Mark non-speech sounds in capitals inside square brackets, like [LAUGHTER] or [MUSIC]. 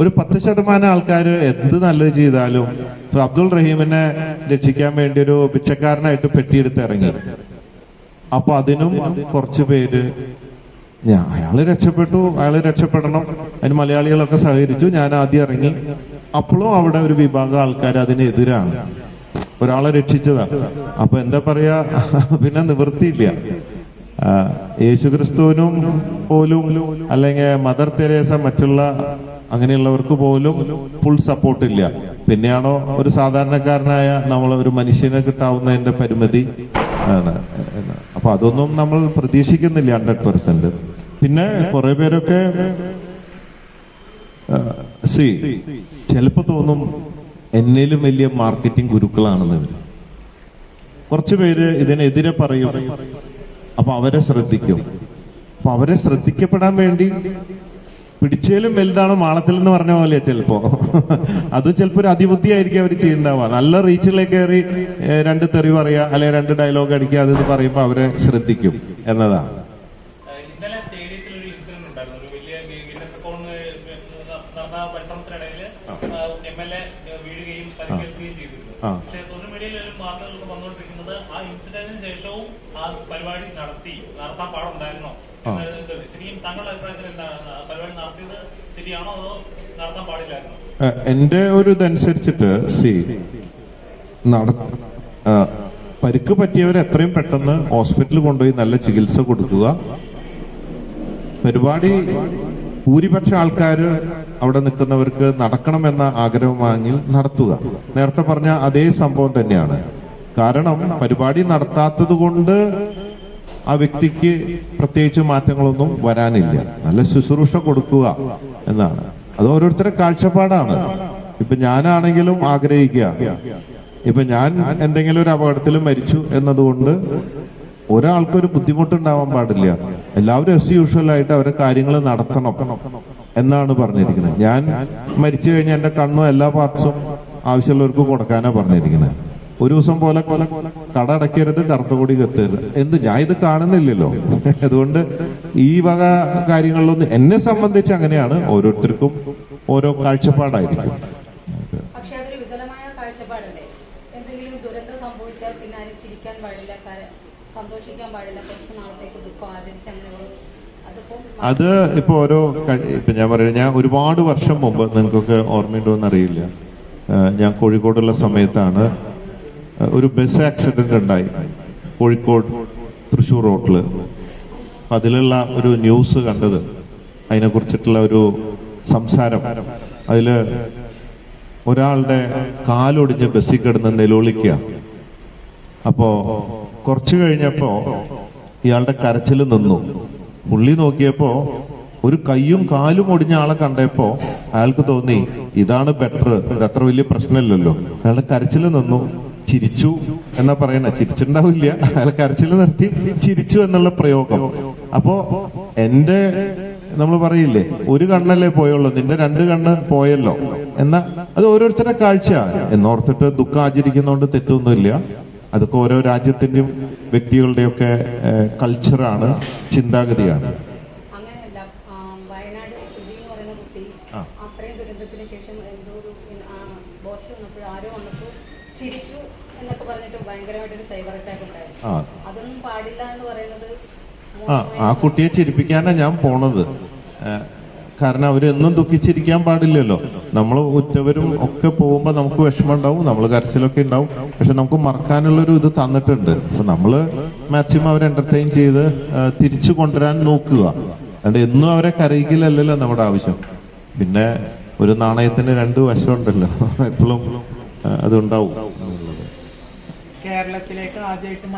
ഒരു പത്ത് ശതമാനം ആൾക്കാർ എന്ത് നല്ലത് ചെയ്താലും അബ്ദുൾ റഹീമിനെ രക്ഷിക്കാൻ വേണ്ടി ഒരു പിച്ചക്കാരനായിട്ട് പെട്ടിയെടുത്ത് ഇറങ്ങി. അപ്പൊ അതിനും കുറച്ച് പേര് അയാൾ രക്ഷപ്പെട്ടു അയാൾ രക്ഷപ്പെടണം. അതിന് മലയാളികളൊക്കെ സഹകരിച്ചു ഞാൻ ആദ്യം ഇറങ്ങി. അപ്പോഴും അവിടെ ഒരു വിഭാഗം ആൾക്കാർ അതിനെതിരാണ്. ഒരാളെ രക്ഷിച്ചതാണ്. അപ്പൊ എന്താ പറയാ പിന്നെ നിവൃത്തിയില്ല. യേശുക്രിസ്തുവിനും പോലും അല്ലെങ്കിൽ മദർ തെരേസ മറ്റുള്ള അങ്ങനെയുള്ളവർക്ക് പോലും ഫുൾ സപ്പോർട്ട് ഇല്ല പിന്നെയാണോ ഒരു സാധാരണക്കാരനായ നമ്മൾ ഒരു മനുഷ്യനെ കിട്ടാവുന്നതിന്റെ പരിമിതി ആണ്. അപ്പൊ അതൊന്നും നമ്മൾ പ്രതീക്ഷിക്കുന്നില്ല ഹൺഡ്രഡ് പെർസെന്റ് പിന്നെ കുറെ പേരൊക്കെ സി ചിലപ്പോ തോന്നും എന്നേലും വലിയ മാർക്കറ്റിംഗ് ഗുരുക്കളാണെന്ന് ഇവർ. കുറച്ച് പേര് ഇതിനെതിരെ പറയും അപ്പൊ അവരെ ശ്രദ്ധിക്കും. അപ്പൊ അവരെ ശ്രദ്ധിക്കപ്പെടാൻ വേണ്ടി പിടിച്ചേലും വലുതാണ് മാളത്തിൽ എന്ന് പറഞ്ഞ പോലെ ചിലപ്പോ. അത് ചിലപ്പോ ഒരു അതിബുദ്ധി ആയിരിക്കും അവർ ചെയ്യണ്ടാവുക നല്ല റീച്ചിലേക്ക് കയറി രണ്ട് തെറി പറയാ അല്ലെ രണ്ട് ഡയലോഗ് അടിക്കുക അത് പറയുമ്പോ അവരെ ശ്രദ്ധിക്കും എന്നതാണ്. ഗിന്നസ് റെക്കോർഡിന് നടന്ന പരിശ്രമത്തിനിടയിൽ എം എൽ എ വീഴുകയും പരിക്കേൽക്കുകയും ചെയ്തിരുന്നു. ആ. പക്ഷേ സോഷ്യൽ മീഡിയയിലും വാർത്തകളൊക്കെ വന്നുകൊണ്ടിരിക്കുന്നത് ആ ഇൻസിഡന്റിന് ശേഷവും ആ പരിപാടി നടത്തി നടത്താൻ പാടുണ്ടായിരുന്നോ? ആ. ശരിക്കും താങ്കളുടെ അഭിപ്രായത്തിൽ എന്താണ് ആ പരിപാടി നടത്തിയത് ശരിയാണോ അതോ നടത്താൻ പാടില്ലായിരുന്നോ? എന്റെ ഒരു ഇതനുസരിച്ചിട്ട് സി നട പരിക്ക് പറ്റിയവരെ എത്രയും പെട്ടെന്ന് ഹോസ്പിറ്റലിൽ കൊണ്ടുപോയി നല്ല ചികിത്സ കൊടുക്കുക. പരിപാടി ഭൂരിപക്ഷ ആൾക്കാർ അവിടെ നിൽക്കുന്നവർക്ക് നടക്കണമെന്ന ആഗ്രഹമാണെങ്കിൽ നടത്തുക. നേരത്തെ പറഞ്ഞ അതേ സംഭവം തന്നെയാണ്. കാരണം പരിപാടി നടത്താത്തത് കൊണ്ട് ആ വ്യക്തിക്ക് പ്രത്യേകിച്ച് മാറ്റങ്ങളൊന്നും വരാനില്ല. നല്ല ശുശ്രൂഷ കൊടുക്കുക എന്നാണ്. അത് ഓരോരുത്തരുടെ കാഴ്ചപ്പാടാണ്. ഇപ്പൊ ഞാനാണെങ്കിലും ആഗ്രഹിക്കുക. ഇപ്പൊ ഞാൻ എന്തെങ്കിലും ഒരു അപകടത്തിൽ മരിച്ചു എന്നതുകൊണ്ട് ഒരാൾക്കൊരു ബുദ്ധിമുട്ടുണ്ടാവാൻ പാടില്ല. എല്ലാവരും എസ് യൂഷ്വൽ ആയിട്ട് അവരുടെ കാര്യങ്ങൾ നടത്തണം എന്നാണ് പറഞ്ഞിരിക്കുന്നത്. ഞാൻ മരിച്ചു കഴിഞ്ഞാൽ എന്റെ കണ്ണും എല്ലാ പാർട്സും ആവശ്യമുള്ളവർക്ക് കൊടുക്കാനാണ് പറഞ്ഞിരിക്കുന്നത്. ഒരു ദിവസം പോലെ കട അടയ്ക്കരുത് കറുത്തുകൂടി കത്തരുത്. എന്ത് ഞാൻ ഇത് കാണുന്നില്ലല്ലോ. അതുകൊണ്ട് ഈ വക കാര്യങ്ങളിലൊന്നും എന്നെ സംബന്ധിച്ച് അങ്ങനെയാണ് ഓരോരുത്തർക്കും ഓരോ കാഴ്ചപ്പാടായിരിക്കും. പക്ഷെ ദുരന്തം സംഭവിച്ചാൽ സന്തോഷിക്കാൻ കുറച്ച് അത് ഇപ്പോൾ ഓരോ ഇപ്പൊ ഞാൻ പറയുന്നത് ഞാൻ ഒരുപാട് വർഷം മുമ്പ് നിങ്ങൾക്കൊക്കെ ഓർമ്മയുണ്ടോ എന്ന് അറിയില്ല ഞാൻ കോഴിക്കോടുള്ള സമയത്താണ് ഒരു ബസ് ആക്സിഡന്റ് ഉണ്ടായി. കോഴിക്കോട് തൃശ്ശൂർ റോഡിൽ അതിലുള്ള ഒരു ന്യൂസ് കണ്ടത്. അതിനെ കുറിച്ചിട്ടുള്ള ഒരു സംസാരം. അതിൽ ഒരാളുടെ കാലൊടിഞ്ഞ് ബസ്സിൽ കിടന്ന് നിലവിളിക്കുക. അപ്പോ കുറച്ചു കഴിഞ്ഞപ്പോ ഇയാളുടെ കരച്ചിൽ നിന്നു. പുള്ളി നോക്കിയപ്പോ ഒരു കൈയും കാലും ഒടിഞ്ഞ ആളെ കണ്ടപ്പോ അയാൾക്ക് തോന്നി ഇതാണ് ബെറ്റർ ഇത് അത്ര വലിയ പ്രശ്നമില്ലല്ലോ. അയാളുടെ കരച്ചിൽ നിന്നു. ചിരിച്ചു എന്നാ പറയണ. ചിരിച്ചിട്ടുണ്ടാവില്ല. അയാൾ കരച്ചിൽ നിർത്തി ചിരിച്ചു എന്നുള്ള പ്രയോഗം. അപ്പോ എന്റെ നമ്മൾ പറയില്ലേ ഒരു കണ്ണല്ലേ പോയുള്ളൂ. നിന്റെ രണ്ട് കണ്ണ് പോയല്ലോ. എന്നാ അത് ഓരോരുത്തരുടെ കാഴ്ച എന്നോർത്തിട്ട് ദുഃഖം ആചരിക്കുന്നതുകൊണ്ട് തെറ്റൊന്നുമില്ല. അതൊക്കെ ഓരോ രാജ്യത്തിന്റെയും വ്യക്തികളുടെയൊക്കെ കൾച്ചറാണ് ചിന്താഗതിയാണ്. ആ, ആ. കുട്ടിയെ ചിരിപ്പിക്കാനാണ് ഞാൻ പോണത്. കാരണം അവരെന്നും ദുഃഖിച്ചിരിക്കാൻ പാടില്ലല്ലോ. നമ്മൾ ഉറ്റവരും ഒക്കെ പോകുമ്പോൾ നമുക്ക് വിഷമം ഉണ്ടാവും നമ്മൾ കരച്ചിലൊക്കെ ഉണ്ടാവും. പക്ഷെ നമുക്ക് മറക്കാനുള്ളൊരു ഇത് തന്നിട്ടുണ്ട്. അപ്പൊ നമ്മൾ മാക്സിമം അവരെ എന്റർടൈൻ ചെയ്ത് തിരിച്ചു കൊണ്ടുവരാൻ നോക്കുക. അതുകൊണ്ട് എന്നും അവരെ കരയിക്കില്ലല്ലോ നമ്മുടെ ആവശ്യം. പിന്നെ ഒരു നാണയത്തിന് രണ്ട് വശം ഉണ്ടല്ലോ [LAUGHS] എപ്പോഴും അതുണ്ടാവും. കേരളത്തിലേക്ക് ആദ്യമായിട്ട്